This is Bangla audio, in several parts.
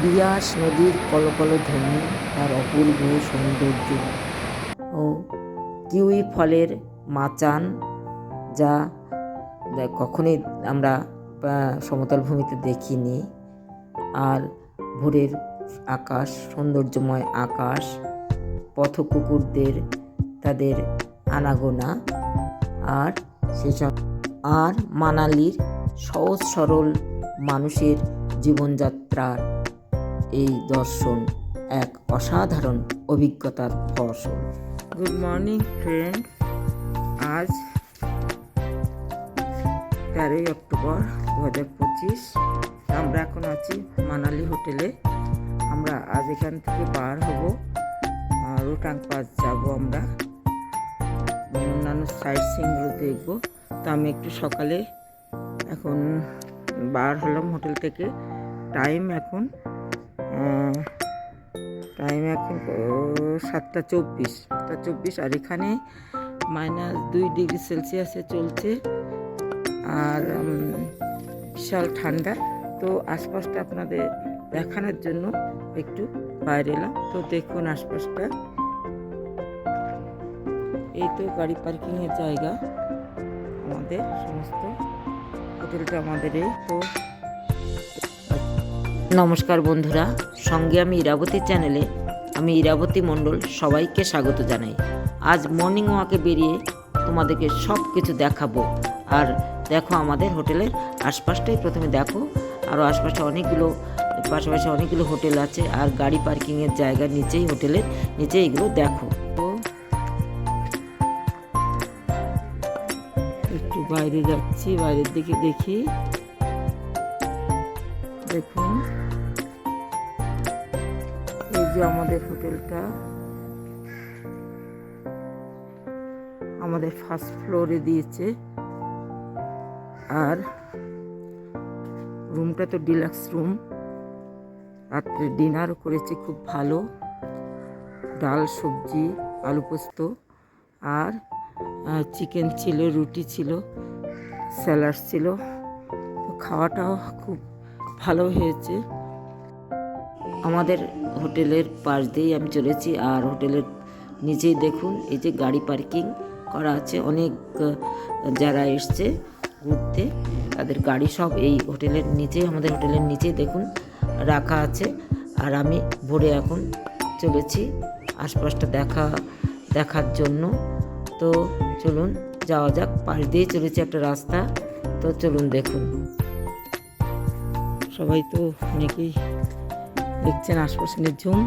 বিয়াস নদীর কলকল ধ্বনি তার অপূর্ব সৌন্দর্য। ও কিউই ফলের মাচান যা কখনোই আমরা সমতল ভূমিতে দেখিনি। আর ভোরের আকাশ, সৌন্দর্যময় আকাশ পথ কুকুরদের তাদের আনাগোনা। আর সেসব, আর মানালির সহজ সরল মানুষের জীবনযাত্রার এই দর্শন এক অসাধারণ অভিজ্ঞতার ফসল। গুড মর্নিং ফ্রেন্ড আজ তেরোই অক্টোবর দু হাজার পঁচিশ। আমরা এখন আছি মানালি হোটেলে। আমরা আজ এখান থেকে বার হব। রোটাং পাস যাব আমরা। অন্যান্য সাইট সিনগুলো দেখব। তো আমি একটু সকালে এখন বার হলাম হোটেল থেকে। টাইম এখন টাইম এখন সাতটা চব্বিশ। সাতটা চব্বিশ, আর এখানে মাইনাস দুই ডিগ্রি সেলসিয়াসে চলছে। আর বিশাল ঠান্ডা। তো আশপাশটা আপনাদের দেখানোর জন্য একটু বাইরে এলাম। তো দেখুন আশপাশটা। এই তো গাড়ি পার্কিংয়ের জায়গা। আমাদের সমস্ত হোটেলটা আমাদের এই তো নমস্কার বন্ধুরা, সঙ্গে আমি ইরাবতী চ্যানেলে আমি ইরাবতী মণ্ডল সবাইকে স্বাগত জানাই। আজ মর্নিং ওয়াকে বেরিয়ে তোমাদেরকে সব কিছু দেখাবো। আর দেখো আমাদের হোটেলের আশপাশটাই প্রথমে দেখো আরও আশপাশে অনেকগুলো, পাশাপাশি অনেকগুলো হোটেল আছে, আর গাড়ি পার্কিংয়ের জায়গা নিচেই হোটেলের নিচে এগুলো দেখো। তো একটু বাইরে যাচ্ছি, বাইরের দিকে দেখি। দেখুন। যে আমাদের হোটেলটা, আমাদের ফার্স্ট ফ্লোরে দিয়েছে। আর রুমটা তো ডিলাক্স রুম রাত্রে ডিনারও করেছে খুব ভালো। ডাল, সবজি, আলু পোস্ত আর চিকেন ছিল, রুটি ছিল স্যালাড ছিল। খাওয়াটাও খুব ভালো হয়েছে। আমাদের হোটেলের পাশ দিয়েই আমি চলেছি। আর হোটেলের নিচেই দেখুন, এই যে গাড়ি পার্কিং করা আছে। অনেক যারা এসছে ঘুরতে, তাদের গাড়ি সব এই হোটেলের নিচেই, আমাদের হোটেলের নিচেই দেখুন, রাখা আছে। আর আমি ভোরে এখন চলেছি আশপাশটা দেখা, দেখার জন্য। তো চলুন, যাওয়া যাক। পাশ দিয়ে চলেছে একটা রাস্তা। তো চলুন দেখুন। সবাই তো অনেকেই দেখছেন আশপাশে ঝুম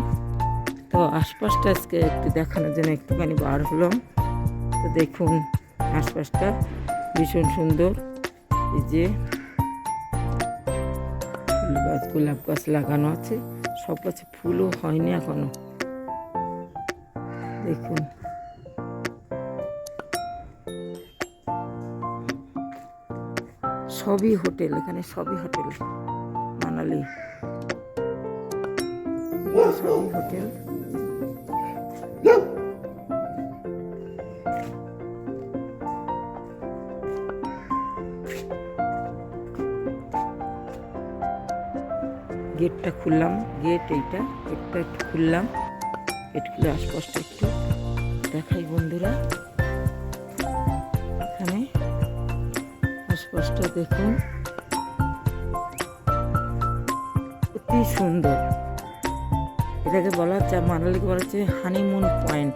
তো আশপাশটা আজকে একটু দেখানোর জন্য একটুখানি বার হলাম। তো দেখুন, আশপাশটা ভীষণ সুন্দর। এই যে ফুল গাছ, গোলাপ গাছ লাগানো আছে। সব গাছে ফুলও হয়নি এখনও। দেখুন। সবই হোটেল, এখানে সবই হোটেল, মানালি। সবই হোটেল গেটটা খুললাম। গেট এইটা গেটটা একটু খুললাম। গেট খুলে আশপাশটা একটু দেখাই বন্ধুরা। এখানে আশপাশটা দেখুন। অতি সুন্দর। এটাকে বলা হচ্ছে মানালিকে বলা হচ্ছে হানিমুন পয়েন্ট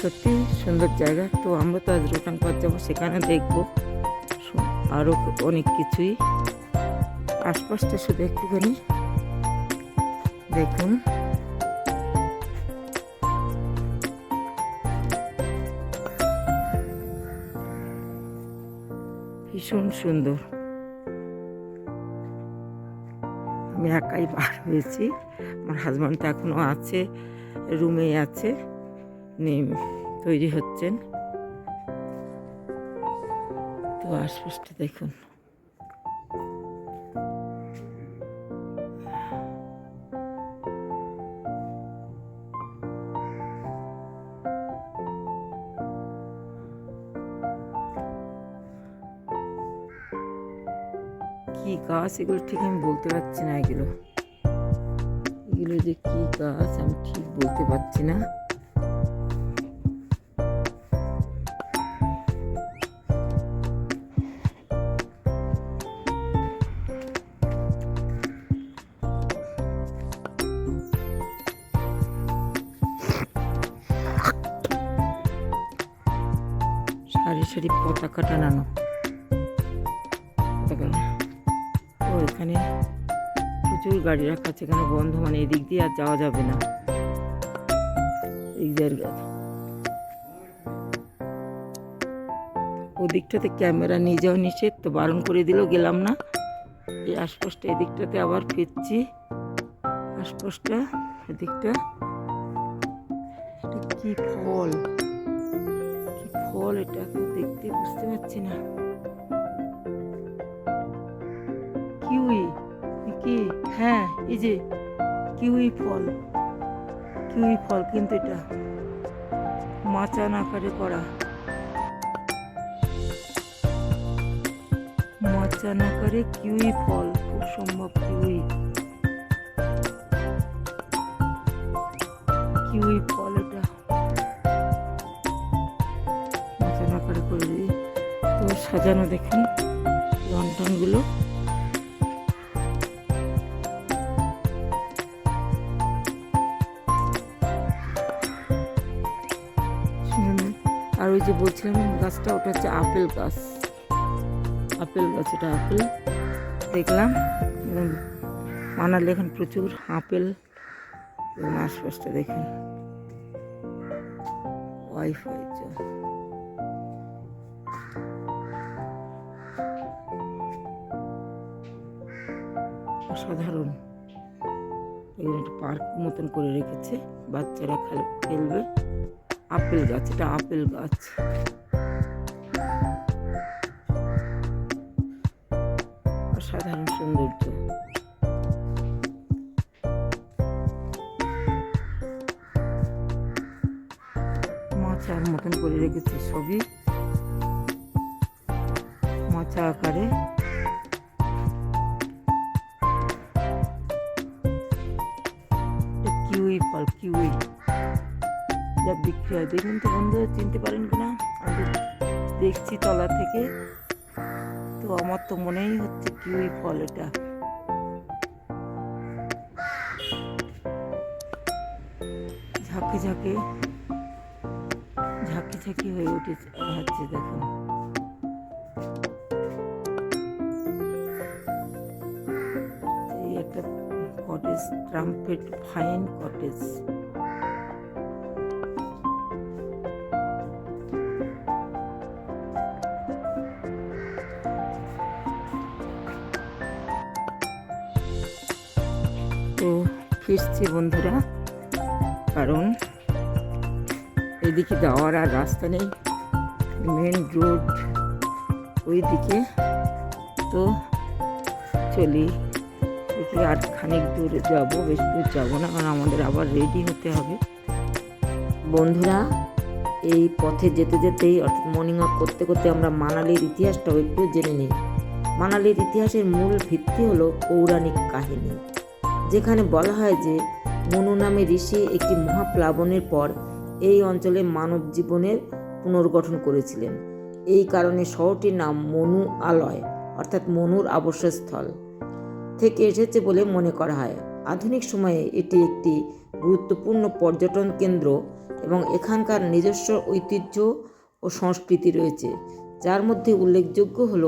সত্যি সুন্দর জায়গা। তো আমরা তো আজ রোটাং পাত যাব, সেখানে দেখব। আরও অনেক কিছুই। আশপাশটা শুধু একটুখানি দেখুন। ভীষণ সুন্দর। আমি একাই বার হয়েছি। আমার হাজব্যান্ড তো এখনও আছে রুমে আছে নেই তৈরি হচ্ছেন। তো আশপাশটা দেখুন। গাছ, এগুলো ঠিক আমি বলতে পারছি না এগুলো। এগুলো যে কি গাছ, আমি ঠিক বলতে পারছি না। সারি সারি পতাকা টানানো। এখানে প্রচুর গাড়ি রাখা আছে, এখানে বন্ধ মানে এদিক দিয়ে আর যাওয়া যাবে না। এই ওদিকটাতে ক্যামেরা নিয়ে যাওয়া নিষেধ, তো বারণ করে দিল, গেলাম না। এই আশপাশটা, এদিকটাতে আবার ফিরছি। আশপাশটা, এদিকটা। এটা কি ফল? কি ফল এটা? দেখতে বুঝতে পারছি না। এই যে কিউই ফল কিউই ফল কিন্তু এটা। মাচান আকারে করা। মাচান আকারে কিউই ফল, খুব সম্ভব কিউই। কিউই ফল এটা। মাচান আকারে করে তো সাজানো দেখুন লন্ঠনগুলো যে বলছিলাম গাছটা, ওটা হচ্ছে আপেল গাছ। আপেল গাছ এটা আপেল। দেখলাম মানালি এখন প্রচুর আপেল। এবং আশপাশটা দেখুন। ওয়াইফাই অসাধারণ। এখানে একটা পার্ক মতন করে রেখেছে। বাচ্চারা খেল- খেলবে আপেল গাছ এটা আপেল গাছ। তো আমার তো মনেই হচ্ছে কিউই ফল এটা। ঝাঁকে ঝাঁকে, ঝাঁকি ঝাঁকি হয়ে উঠেছে হচ্ছে দেখুন এই একটা কটেজ ট্রাম্পেট ফাইন কটেজ ফিরছি বন্ধুরা। কারণ এদিকে যাওয়ার আর রাস্তা নেই। মেন রোড ওই দিকে তো চলি। আর খানিক দূর যাব, বেশি দূর যাব না, কারণ আমাদের আবার রেডি হতে হবে। বন্ধুরা, এই পথে যেতে যেতেই, অর্থাৎ মর্নিং ওয়াক করতে করতে আমরা মানালির ইতিহাসটাও একটু জেনে নিই। মানালির ইতিহাসের মূল ভিত্তি হলো পৌরাণিক কাহিনী। যেখানে বলা হয় যে মনু নামে ঋষি একটি মহাপ্লাবনের পর এই অঞ্চলে মানব জীবনের পুনর্গঠন করেছিলেন। এই কারণে শহরটির নাম মনু আলয়, অর্থাৎ মনুর আবশ্যস্থল থেকে এসেছে বলে মনে করা হয়। আধুনিক সময়ে এটি একটি গুরুত্বপূর্ণ পর্যটন কেন্দ্র এবং এখানকার নিজস্ব ঐতিহ্য ও সংস্কৃতি রয়েছে, যার মধ্যে উল্লেখযোগ্য হল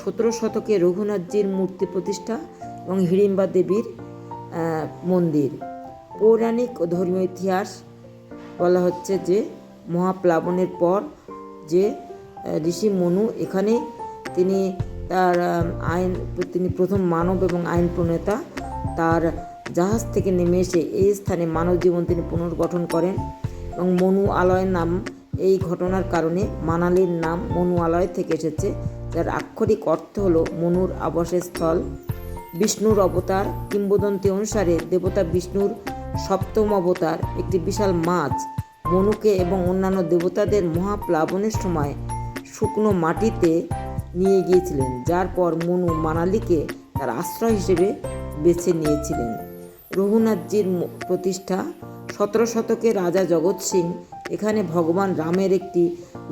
সতেরো শতকে রঘুনাথজির মূর্তি প্রতিষ্ঠা এবং হিড়িম্বা দেবীর মন্দির। পৌরাণিক ও ধর্মীয় ইতিহাস বলা হচ্ছে যে, মহাপ্লাবনের পর যে ঋষি মনু এখানে তিনি তার আইন, তিনি প্রথম মানব এবং আইন প্রণেতা। তার জাহাজ থেকে নেমে এসে এই স্থানে মানব জীবন তিনি পুনর্গঠন করেন এবং মনু আলয়ের নাম এই ঘটনার কারণে মানালির নাম মনু আলয় থেকে এসেছে। যার আক্ষরিক অর্থ হলো মনুর আবাসের স্থল বিষ্ণুর অবতার কিংবদন্তি অনুসারে দেবতা বিষ্ণুর সপ্তম অবতার, একটি বিশাল মাছ। মনুকে এবং অন্যান্য দেবতাদের মহাপ্লাবনের সময় শুকনো মাটিতে নিয়ে গিয়েছিলেন, যার পর মনু মানালিকে তার আশ্রয় হিসেবে বেছে নিয়েছিলেন। রঘুনাথজির প্রতিষ্ঠা সতেরো শতকে রাজা জগৎ সিং, এখানে ভগবান রামের একটি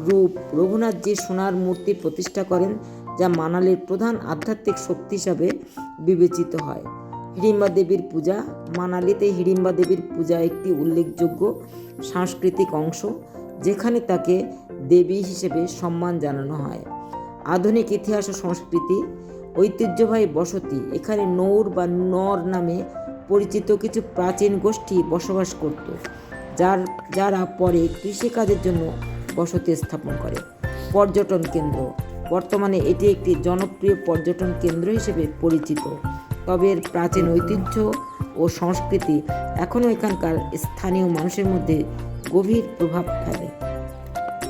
রূপ রঘুনাথজির সোনার মূর্তি প্রতিষ্ঠা করেন। যা মানালির প্রধান আধ্যাত্মিক শক্তি হিসাবে বিবেচিত হয়। হিড়িম্বা দেবীর পূজা মানালিতে হিড়িম্বা দেবীর পূজা একটি উল্লেখযোগ্য সাংস্কৃতিক অংশ, যেখানে তাকে দেবী হিসেবে সম্মান জানানো হয়। আধুনিক ইতিহাস ও সংস্কৃতি, ঐতিহ্যবাহী বসতি, এখানে নৌর বা নর নামে পরিচিত কিছু প্রাচীন গোষ্ঠী বসবাস করত, যার, যারা পরে কৃষিকাজের জন্য বসতি স্থাপন করে। পর্যটন কেন্দ্র বর্তমানে এটি একটি জনপ্রিয় পর্যটন কেন্দ্র হিসেবে পরিচিত। তবে এর প্রাচীন ঐতিহ্য ও সংস্কৃতি এখনও এখানকার স্থানীয় মানুষের মধ্যে গভীর প্রভাব ফেলে।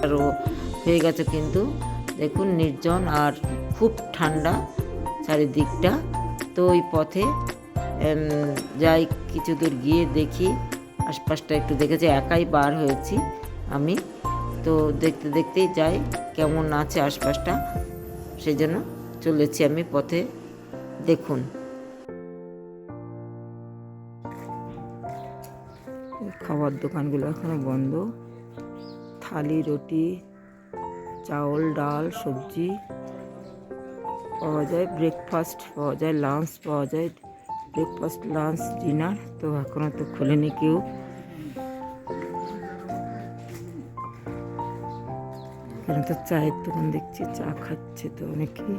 আরও হয়ে গেছে কিন্তু, দেখুন নির্জন আর খুব ঠান্ডা চারিদিকটা। তো ওই পথে যাই কিছু দূর গিয়ে দেখি, আশপাশটা একটু দেখেছি, একাই বার হয়েছি আমি। তো দেখতে দেখতেই যাই কেমন আছে আশপাশটা সেই জন্য চলেছি আমি পথে। দেখুন। খাবার দোকানগুলো এখনও বন্ধ। থালি, রুটি, চাউল, ডাল, সবজি পাওয়া যায়। ব্রেকফাস্ট পাওয়া যায় লাঞ্চ পাওয়া যায়। ব্রেকফাস্ট লাঞ্চ ডিনার তো এখনও তো খোলেনি কেউ। এখানে তো চায়ের দোকান দেখছি চা খাচ্ছে তো অনেকেই।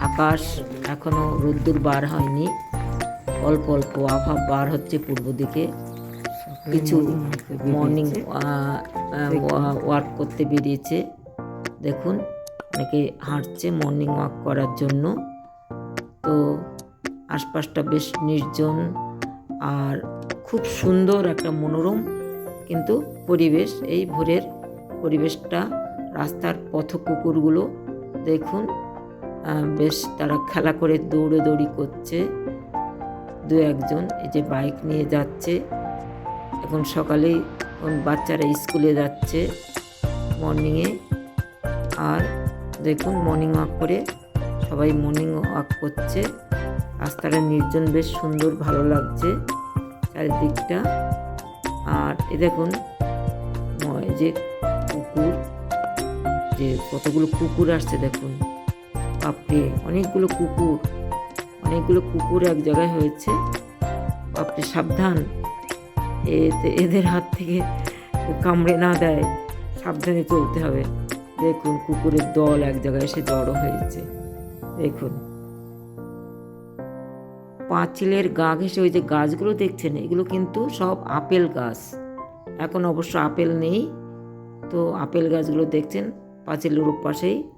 আকাশ এখনও রোদ্দুর বার হয়নি। অল্প অল্প আভা বার হচ্ছে পূর্ব দিকে। কিছু মর্নিং ওয়াক করতে বেরিয়েছে। দেখুন অনেকে হাঁটছে মর্নিং ওয়াক করার জন্য। তো আশপাশটা বেশ নির্জন আর খুব সুন্দর একটা মনোরম কিন্তু পরিবেশ। এই ভোরের পরিবেশটা রাস্তার পথ কুকুরগুলো দেখুন বেশ তারা খেলা করে দৌড়োদৌড়ি করছে। দু একজন এই যে বাইক নিয়ে যাচ্ছে। এখন এখন বাচ্চারা স্কুলে যাচ্ছে মর্নিংয়ে আর দেখুন মর্নিং ওয়াক করে সবাই মর্নিং ওয়াক করছে। রাস্তাটা নির্জন বেশ সুন্দর, ভালো লাগছে চারিদিকটা। আর এ দেখুন যে কুকুর, যে কতগুলো কুকুর আসছে দেখুন। বাপরে, অনেকগুলো কুকুর অনেকগুলো কুকুর এক জায়গায় হয়েছে। বাপরে, সাবধান। এতে এদের হাত থেকে কামড়ে না দেয়। সাবধানে চলতে হবে। দেখুন, কুকুরের দল এক জায়গায় এসে জড়ো হয়েছে। দেখুন। পাঁচিলের গা ঘেঁষে ওই যে গাছগুলো দেখছেন, এগুলো কিন্তু সব আপেল গাছ। এখন অবশ্য আপেল নেই। তো আপেল গাছগুলো দেখছেন, পাঁচিলের পাশেই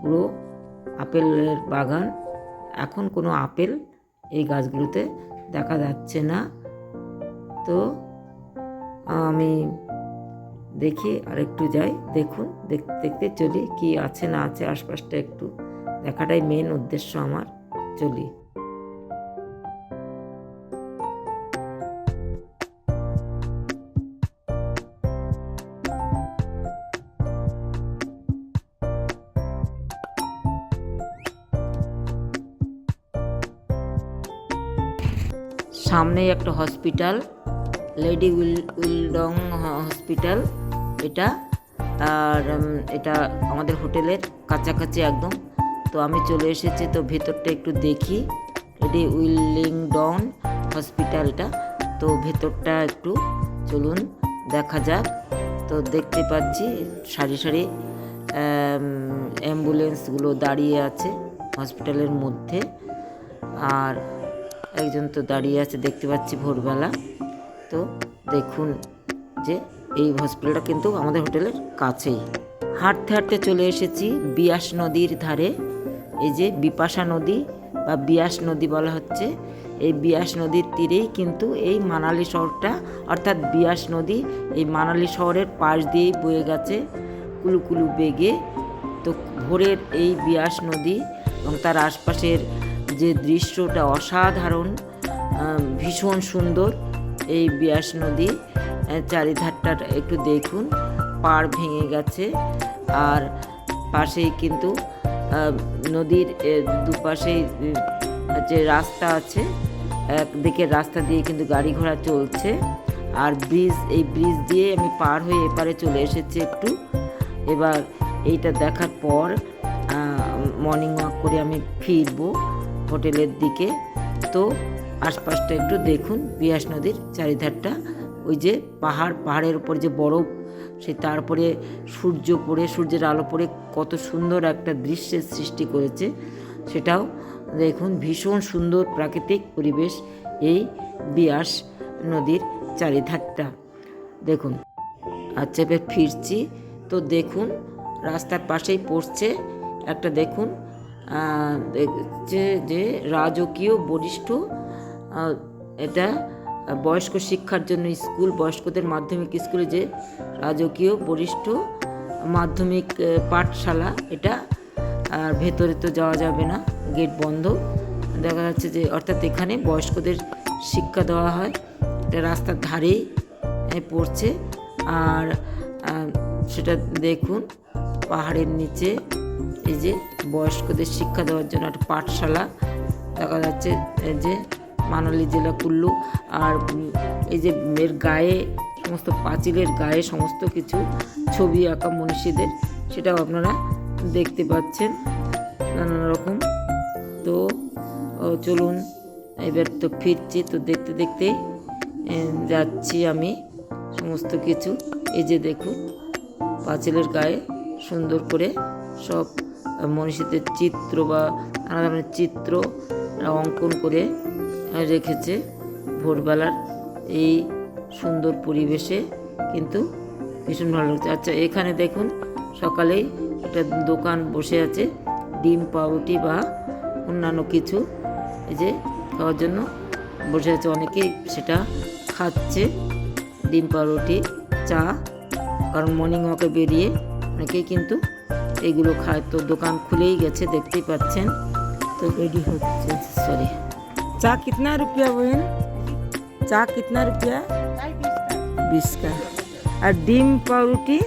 পুরো আপেলের বাগান। এখন কোনো আপেল এই গাছগুলোতে দেখা যাচ্ছে না। তো আমি দেখি আর একটু যাই, দেখুন দেখতে চলি কি আছে না আছে আশপাশটা একটু। দেখাটাই মেন উদ্দেশ্য আমার, চলি। সামনেই একটা hospital lady will Willingdon hospital এটা। আর এটা আমাদের হোটেলের কাছাকাছি একদম। তো আমি চলে এসেছি, তো ভেতরটা একটু দেখি। লেডি উইলিংডন হসপিটালটা তো ভেতরটা একটু চলুন দেখা যাক। তো দেখতে পাচ্ছি, সারি সারি অ্যাম্বুলেন্সগুলো দাঁড়িয়ে আছে হসপিটালের মধ্যে। আর একজন তো দাঁড়িয়ে আছে, দেখতে পাচ্ছি ভোরবেলা। তো দেখুন যে এই হসপিটালটা কিন্তু আমাদের হোটেলের কাছেই। হাঁটতে হাঁটতে চলে এসেছি বিয়াস নদীর ধারে। এই যে বিপাশা নদী বা বিয়াস নদী বলা হচ্ছে, এই বিয়াস নদীর তীরেই কিন্তু এই মানালি শহরটা, অর্থাৎ বিয়াস নদী এই মানালি শহরের পাশ দিয়েই বয়ে গেছে কুলুকুলু বেগে। তো ভোরের এই বিয়াস নদী এবং তার আশপাশের যে দৃশ্যটা অসাধারণ ভীষণ সুন্দর এই বিয়াস নদী চারিধারটা একটু দেখুন, পাড় ভেঙে গেছে, আর পাশেই কিন্তু নদীর দুপাশেই যে রাস্তা আছে একদিকে রাস্তা দিয়ে কিন্তু গাড়ি ঘোড়া চলছে, আর ব্রিজ, এই ব্রিজ দিয়ে আমি পার হয়ে এপারে চলে এসেছি একটু। এবার এইটা দেখার পর মর্নিং ওয়াক করে আমি ফিরবো। হোটেলের দিকে। তো আশপাশটা একটু দেখুন, বিয়াস নদীর চারিধারটা। ওই যে পাহাড়, পাহাড়ের উপর যে বরফ, সে তারপরে সূর্য পড়ে, সূর্যের আলো পড়ে, কত সুন্দর একটা দৃশ্যের সৃষ্টি করেছে। সেটাও দেখুন, ভীষণ সুন্দর প্রাকৃতিক পরিবেশ এই বিয়াস নদীর চারিধারটা। দেখুন আচ্ছা ফিরছি। তো দেখুন, রাস্তার পাশেই পড়ছে একটা, দেখুন দেখছে যে রাজকীয় বরিষ্ঠ এটা বয়স্ক শিক্ষার জন্য স্কুল, বয়স্কদের মাধ্যমিক স্কুলে যে রাজকীয় বরিষ্ঠ মাধ্যমিক পাঠশালা, এটা আর ভেতরে তো যাওয়া যাবে না, গেট বন্ধ। দেখা যাচ্ছে যে অর্থাৎ এখানে বয়স্কদের শিক্ষা দেওয়া হয়, এটা রাস্তার ধারেই পড়ছে। আর সেটা দেখুন, পাহাড়ের নিচে এই যে বয়স্কদের শিক্ষা দেওয়ার জন্য একটা পাঠশালা, দেখা যাচ্ছে এই যে মানালি জেলা কুল্লু আর এই যে এর গায়ে, সমস্ত পাঁচিলের গায়ে সমস্ত কিছু ছবি আঁকা মনীষীদের, সেটাও আপনারা দেখতে পাচ্ছেন নানান রকম। তো চলুন, এবার তো ফিরছি, তো দেখতে দেখতে যাচ্ছি আমি সমস্ত কিছু। এই যে দেখুন, পাঁচিলের গায়ে সুন্দর করে সব মনীষীদের চিত্র বা নানা ধরনের চিত্র অঙ্কন করে রেখেছে ভোরবেলার এই সুন্দর পরিবেশে, কিন্তু ভীষণ ভালো লাগছে। আচ্ছা এখানে দেখুন সকালেই একটা দোকান বসে আছে, ডিম, পাউরুটি বা অন্যান্য কিছু, এই যে খাওয়ার জন্য বসে আছে। অনেকেই সেটা খাচ্ছে, ডিম, পাউরুটি, চা, কারণ মর্নিং ওয়াকে বেরিয়ে অনেকেই কিন্তু এগুলো খায়। তো দোকান খুলেই গেছে দেখতেই পাচ্ছেন। তো রেডি হচ্ছে। সরি চা কিতনা রুপিয়া বহেন চা কিতনা রুপিয়া? বিশ কা আর ডিম পাউরুটি?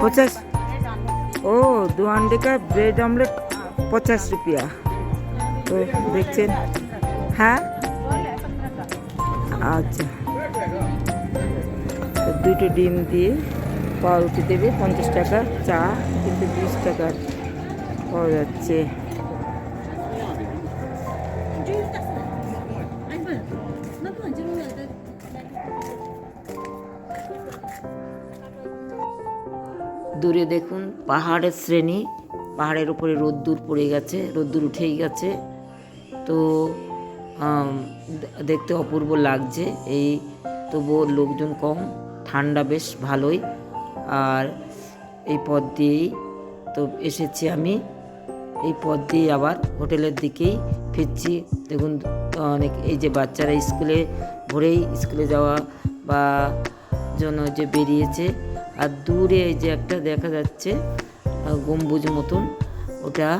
পঁচাশ ও দু আন্ডে ব্রেড অমলেট পঁচাশ রুপিয়া। তো দেখছেন? হ্যাঁ? আচ্ছা। দুটো ডিম দিয়ে পাউরুটি দেবে, পঞ্চাশ টাকা, চা কিন্তু বিশ টাকার পাওয়া যাচ্ছে। দূরে দেখুন, পাহাড়ের শ্রেণি, পাহাড়ের উপরে রোদ্দুর পড়ে গেছে, রোদ্দুর উঠেই গেছে। তো দেখতে অপূর্ব লাগছে, এই তবুও লোকজন কম, ঠান্ডা বেশ ভালোই। আর এই পথ দিয়েই তো এসেছি আমি। এই পথ দিয়ে আবার হোটেলের দিকেই ফিরছি। দেখুন, অনেক এই যে বাচ্চারা স্কুলে ভোরেই স্কুলে যাওয়া বা জন্য যে বেরিয়েছে, আর দূরে এই যে একটা দেখা যাচ্ছে গম্বুজ মতন, ওটা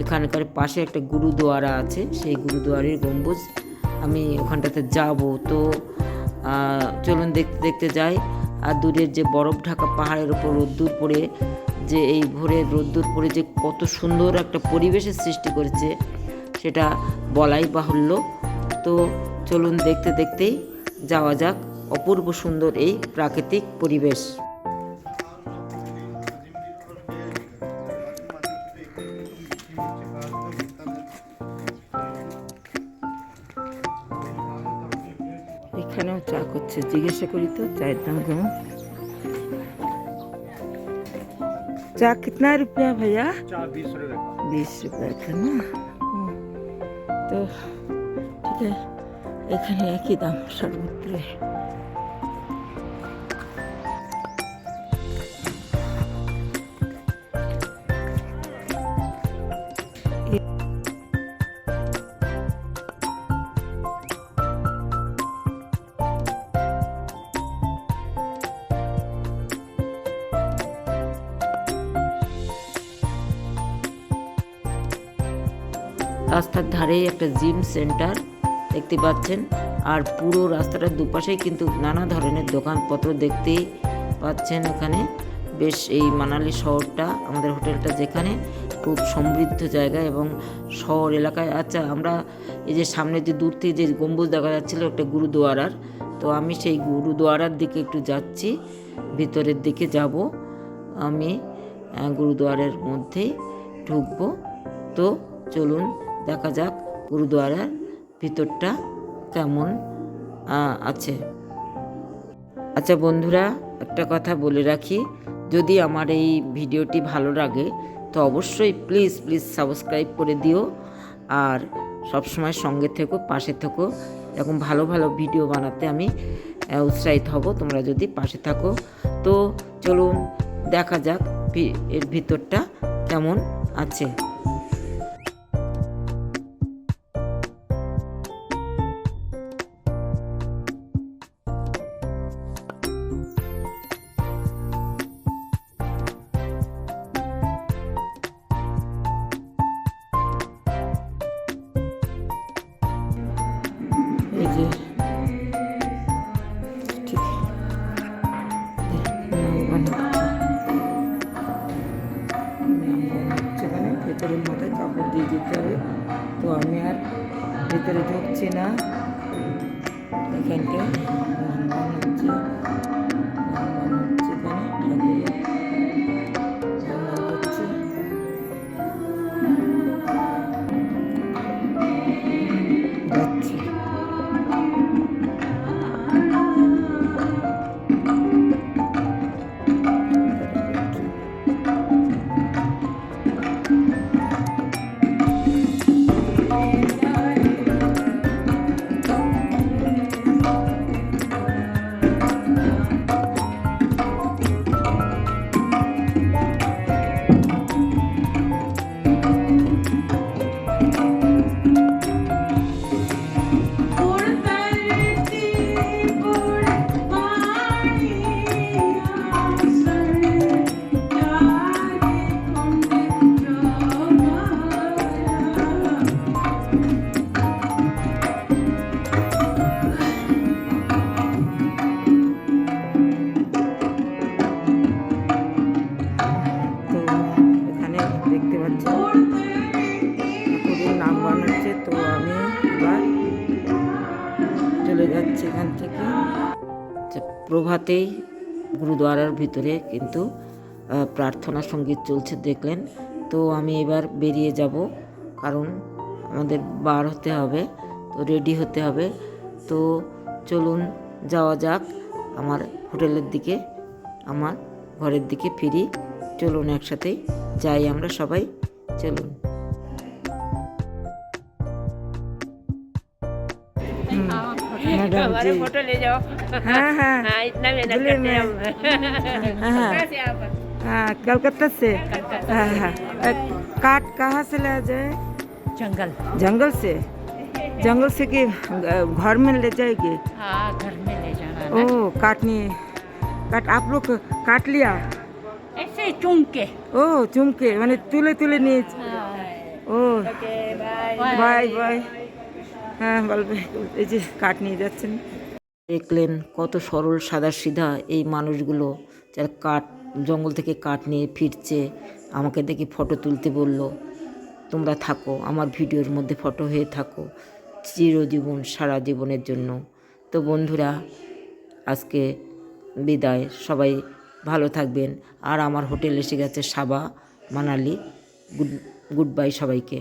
এখানকার পাশে একটা গুরুদুয়ারা আছে, সেই গুরুদুয়ারের গম্বুজ। আমি ওখানটাতে যাব। তো চলুন দেখতে দেখতে যাই। আর দূরের যে বরফ ঢাকা পাহাড়ের ওপর রোদ্দুর পড়ে, যে এই ভোরের রোদ্দুর পড়ে যে কত সুন্দর একটা পরিবেশের সৃষ্টি করেছে, সেটা বলাই বাহুল্য। তো চলুন দেখতে দেখতেই যাওয়া যাক অপূর্ব সুন্দর এই প্রাকৃতিক পরিবেশ। চা করছে জিজ্ঞাসা করি তো চায়ের দাম কেমন চা কিতনা রুপিয়া ভাইয়া चार बीस रुपए का बीस रुपए का ना হুম। তো ঠিক আছে এখানে একই দাম সর্বত্র রাস্তার ধারেই একটা জিম সেন্টার দেখতে পাচ্ছেন। আর পুরো রাস্তাটার দুপাশেই কিন্তু নানা ধরনের দোকানপত্র দেখতেই পাচ্ছেন এখানে। বেশ এই মানালি শহরটা, আমাদের হোটেলটা যেখানে খুব সমৃদ্ধ জায়গা এবং শহর এলাকায়। আচ্ছা আমরা এই যে সামনে যে দূর থেকে যে গম্বুজ দেখা যাচ্ছিল একটা গুরুদুয়ারার, তো আমি সেই গুরুদুয়ারার দিকে একটু যাচ্ছি। ভিতরের দিকে যাব আমি গুরুদুয়ারের মধ্যেই ঢুকবো। তো চলুন দেখা যাক গুরুদুয়ারার ভিতরটা কেমন আছে। আচ্ছা বন্ধুরা, একটা কথা বলে রাখি, যদি আমার এই ভিডিওটি ভালো লাগে, তো অবশ্যই প্লিজ প্লিজ সাবস্ক্রাইব করে দিও, আর সবসময় সঙ্গে থেকো, পাশে থেকো, এরকম ভালো ভালো ভিডিও বানাতে আমি উৎসাহিত হব, তোমরা যদি পাশে থাকো। তো চলুন, দেখা যাক এর ভিতরটা কেমন আছে। ঠাকুরের নাম বানাচ্ছে তো আমি এবার চলে যাচ্ছি এখান থেকে। আচ্ছা, প্রভাতেই গুরুদুয়ারার ভিতরে কিন্তু প্রার্থনা সংগীত চলছে দেখলেন। তো আমি এবার বেরিয়ে যাব কারণ আমাদের বার হতে হবে তো রেডি হতে হবে। তো চলুন যাওয়া যাক আমার হোটেলের দিকে আমার ঘরের দিকে ফিরি। চলুন একসাথেই যাই আমরা সবাই। চলুন मैडम हमारे जी फोटो ले जाओ हाँ हाँ हाँ इतना मेहनत बोलिए करते हैं मैं- हम हाँ कहाँ से आप हाँ कलकत्ता से हाँ हाँ अ, काट कहाँ से लाया जाए जंगल जंगल से जंगल से कि अ, घर में ले जाएगी हाँ घर में ले जाना ना ओ काटनी काट आप लोग काट लिया চুমকে। ও চুমকে মানে তুলে তুলে নিয়েছে। ও বাই বাই হ্যাঁ বলবে এই যে কাঠ নিয়ে যাচ্ছেন। দেখলেন কত সরল সাদা সিধা এই মানুষগুলো যারা কাঠ জঙ্গল থেকে কাঠ নিয়ে ফিরছে। আমাকে দেখে ফটো তুলতে বলল তোমরা থাকো আমার ভিডিওর মধ্যে ফটো হয়ে থাকো চিরজীবন সারা জীবনের জন্য। তো বন্ধুরা আজকে বিদায়। সবাই ভালো থাকবেন। আর আমার হোটেল এসে গেছে সাবা মানালি। গুড গুড বাই সবাইকে।